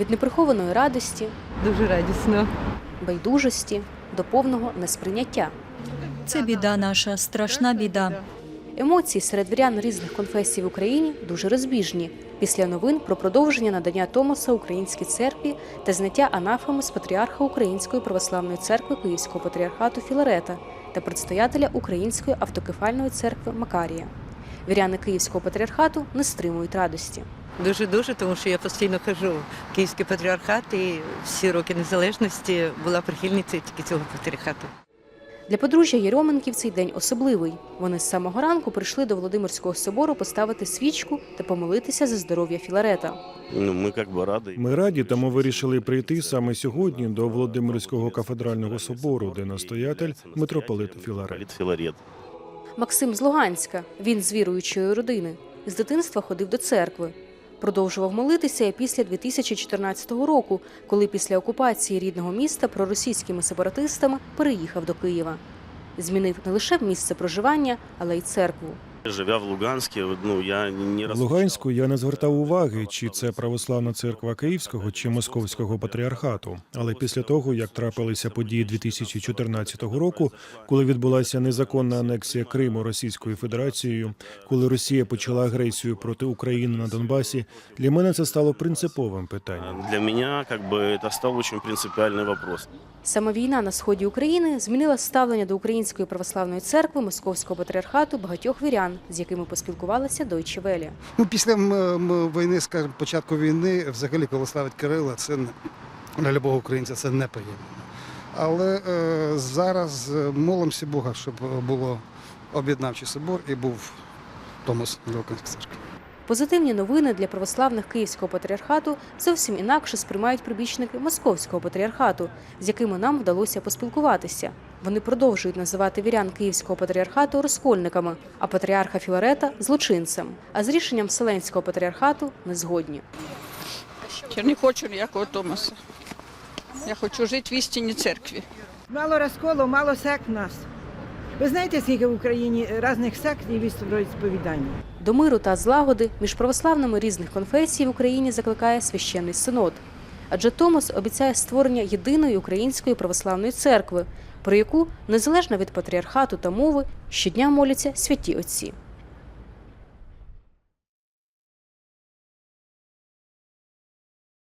від неприхованої радості, Дуже радісно. байдужості до повного несприйняття. Це біда наша, страшна біда. Емоції серед вірян різних конфесій в Україні дуже розбіжні після новин про продовження надання Томоса Українській церкві та зняття анафеми з патріарха Української православної церкви Київського патріархату Філарета та предстоятеля Української автокефальної церкви Макарія. Віряни Київського патріархату не стримують радості. Дуже дуже, тому що я постійно хожу в Київський патріархат і всі роки незалежності була прихильницею тільки цього патріархату. Для подружжя Єроменків цей день особливий. Вони з самого ранку прийшли до Володимирського собору поставити свічку та помолитися за здоров'я Філарета. Ну, мы как бы рады. Ми раді, тому вирішили прийти саме сьогодні до Володимирського кафедрального собору, де настоятель митрополит Філарет. Филарет. Филарет. Максим з Луганська. Він з віруючої родини. З дитинства ходив до церкви. Продовжував молитися і після 2014 року, коли після окупації рідного міста проросійськими сепаратистами переїхав до Києва. Змінив не лише місце проживання, але й церкву. Живя в Луганске, ну, я не В раз... Луганську я не звертав уваги, чи це православна церква Київського чи Московського патріархату. Але після того, як трапилися події 2014 року, коли відбулася незаконна анексія Криму Російською Федерацією, коли Росія почала агресію проти України на Донбасі, для мене це стало принциповим питанням. Для меня как бы это стал очень принципиальный вопрос. Саме війна на сході України змінила ставлення до Української православної церкви Московського патріархату багатьох вірян, з якими поспілкувалася Deutsche Welle. Ну, після війни, скажімо, початку війни, взагалі, коли славить Кирила, це для любого українця це неприємно. Але е, зараз е, молимося Бога, щоб е, було об'єднавчий собор і був для Української церкви. Позитивні новини для православних Київського патріархату зовсім інакше сприймають прибічники Московського патріархату, з якими нам вдалося поспілкуватися. Вони продовжують називати вірян Київського патріархату розкольниками, а патріарха Філарета злочинцем. А з рішенням Вселенського патріархату не згодні. Я не хочу ніякого Томаса. Я хочу жити в істинній церкві. Мало розколу, мало сект нас. Ви знаєте, скільки в Україні різних сект і відстроїть сповідання? До миру та злагоди між православними різних конфесій в Україні закликає священний синод. Адже Томос обіцяє створення єдиної української православної церкви, про яку, незалежно від патріархату та мови, щодня моляться святі отці.